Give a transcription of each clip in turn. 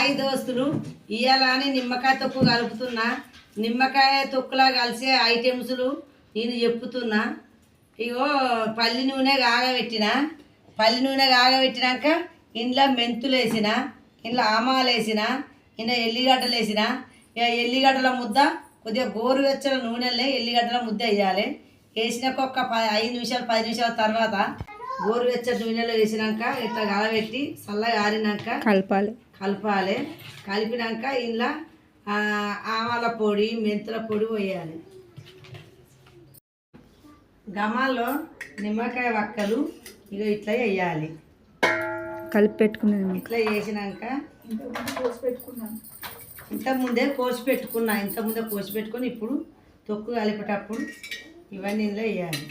Hi దోస్తులు ఇయ్యాలని నిమ్మకాయ తొక్కు కలుపుతున్నా. నిమ్మకాయ తొక్కులా కలిసే ఐటమ్స్లు నేను చెప్పుతున్నా. ఇగో పల్లి నూనె కాగబెట్టిన. పల్లి నూనె కాగబెట్టినాక ఇంట్లో మెంతులు వేసిన ఇంట్లో ఆమాలు వేసిన ఇంట్లో ఎల్లిగడ్డలు వేసిన ఇక ఎల్లిగడ్డల ముద్ద కొద్దిగా గోరువెచ్చల నూనెలే ఎల్లిగడ్డల ముద్ద వేయాలి. వేసినాక ఒక ప ఐదు నిమిషాలు పది నిమిషాల తర్వాత గోరువెచ్చని నూనెలో వేసినాక ఇట్లా కలబెట్టి చల్లగా ఆరినాక కలపాలి. కలపాలి. కలిపినాక ఇంట్లో ఆవాల పొడి మెంతుల పొడి వేయాలి గమాల్లో నిమ్మకాయ వక్కలు ఇక ఇట్లా వేయాలి. కలిపి పెట్టుకునేది ఇట్లా వేసినాక ఇంతకుముందే కోసి పెట్టుకున్నా ఇంతకుముందే కోసి పెట్టుకొని ఇప్పుడు తొక్కు కలిపేటప్పుడు ఇవన్నీ ఇందులో వేయాలి.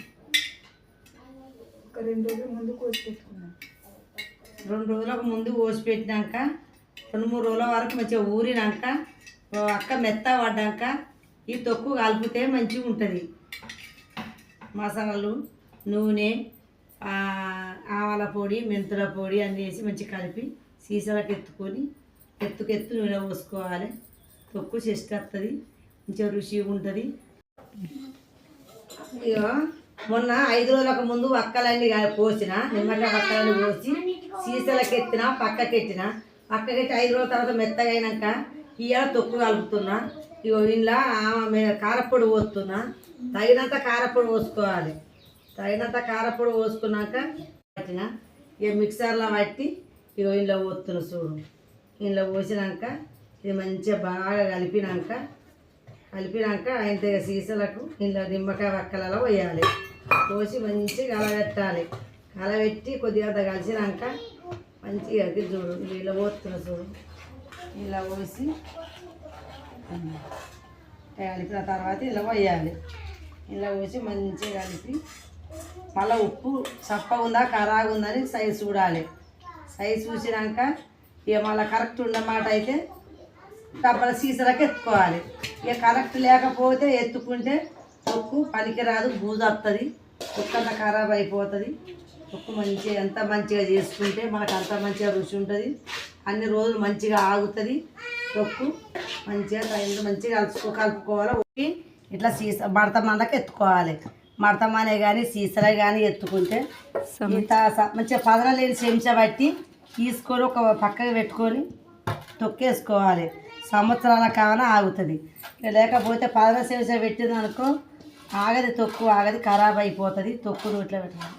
ఒక రెండు రోజుల ముందు కోసి పెట్టుకున్నాము రెండు రోజులకు ముందు కోసి పెట్టినాక రెండు మూడు రోజుల వరకు మంచిగా ఊరినాక అక్క మెత్త పడ్డాక ఈ తొక్కు కలిపితే మంచిగా ఉంటుంది. మసాలాలు నూనె ఆవాల పొడి మెంతుల పొడి అన్నీ వేసి మంచిగా కలిపి సీసాలకు ఎత్తుకొని ఎత్తుకెత్తు నూనె పోసుకోవాలి. తొక్కు చెస్ట్ వస్తుంది మంచిగా రుచిగా ఉంటుంది. ఇక మొన్న ఐదు రోజులకు ముందు వక్కలన్నీ పోసిన. నిమ్మకాయ వక్కలన్నీ పోసి సీసాలకు ఎత్తిన పక్కకి పక్కకెట్టి ఐదు రోజుల తర్వాత మెత్తగా అయినాక ఇవాళ తొక్కు కలుపుతున్నా. ఇగో ఇంట్లో ఆమె కారపొడి పోస్తున్నా. తగినంత కారపొడి పోసుకోవాలి. తగినంత కారపొడి పోసుకున్నాక పట్టిన. ఇక మిక్సర్లో పట్టి ఇగో ఇంట్లో పోతున్నా చూడు. ఇంట్లో పోసినాక ఇది మంచిగా బాగా కలిపినాక కలిపినాక ఆయన సీసాలకు ఇంట్లో నిమ్మకాయ వక్కలలో పోయాలి. పోసి మంచిగా కలబెట్టాలి. కలబెట్టి కొద్దిగా అంత కలిసినాక మంచిగా అది చూడు ఇలా పోతున్న చూడు. ఇలా పోసి కలిపిన తర్వాత ఇలా పోయాలి. ఇలా పోసి మంచిగా కలిపి మళ్ళీ ఉప్పు చప్పగా ఉందా ఖరాగా ఉందని సైజు చూడాలి. సైజు చూసినాక ఇక మళ్ళీ కరెక్ట్ ఉన్నమాట అయితే డబ్బల సీసాలకు ఎత్తుకోవాలి. ఇక కరెక్ట్ లేకపోతే ఎత్తుకుంటే తొక్కు పనికిరాదు బూజు వస్తుంది తొక్కు అంతా ఖరాబ్ అయిపోతుంది. తొక్కు మంచిగా ఎంత మంచిగా చేసుకుంటే మనకు అంత మంచిగా రుచి ఉంటుంది. అన్ని రోజులు మంచిగా ఆగుతుంది. తొక్కు మంచిగా తగిన మంచిగా కలుసుకో కలుపుకోవాలి ఉప్పి ఇట్లా సీసా మడత మందకి ఎత్తుకోవాలి. మడత మానే కానీ సీసాలే కానీ ఎత్తుకుంటే ఇంత మంచిగా పదన లేని చెంచా బట్టి తీసుకొని ఒక పక్కకి పెట్టుకొని తొక్కేసుకోవాలి. సంవత్సరాల కావాల ఆగుతుంది. ఇక లేకపోతే పదన చెంచా పెట్టింది అనుకో ఆగది తొక్కు ఆగది ఖరాబ్ అయిపోతుంది. తొక్కు ఇట్లా పెట్టాలి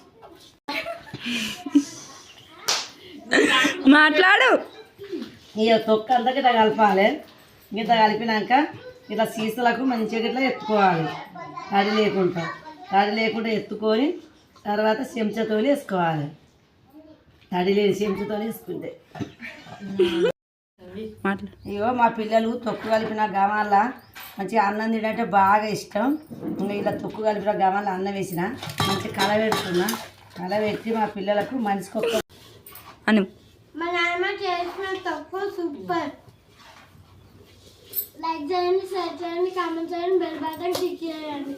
మాట్లాడు. ఇక తొక్కు అంతా ఇట్లా కలపాలి. ఇట్లా కలిపినాక ఇట్లా సీసాలకు మంచిగా ఇట్లా ఎత్తుకోవాలి. తడి లేకుండా. తడి లేకుండా ఎత్తుకొని తర్వాత చెంచాతో వేసుకోవాలి. తడి లేని చెంచాతో వేసుకుంటే. మాట్లాడు ఇగో మా పిల్లలు తొక్కు కలిపిన గమాల మంచిగా అన్నం తినంటే బాగా ఇష్టం. ఇంకా ఇలా తొక్కు కలిపిన గమాల అన్నం వేసిన మంచిగా కలబెడుతున్నా కలబెట్టి మా పిల్లలకు మనిషికి ఒక్క అను. మా చేసిన తప్పు సూపర్. లైక్ చేయండి షేర్ చేయండి కామెంట్ చేయండి బెల్ బటన్ క్లిక్ చేయండి.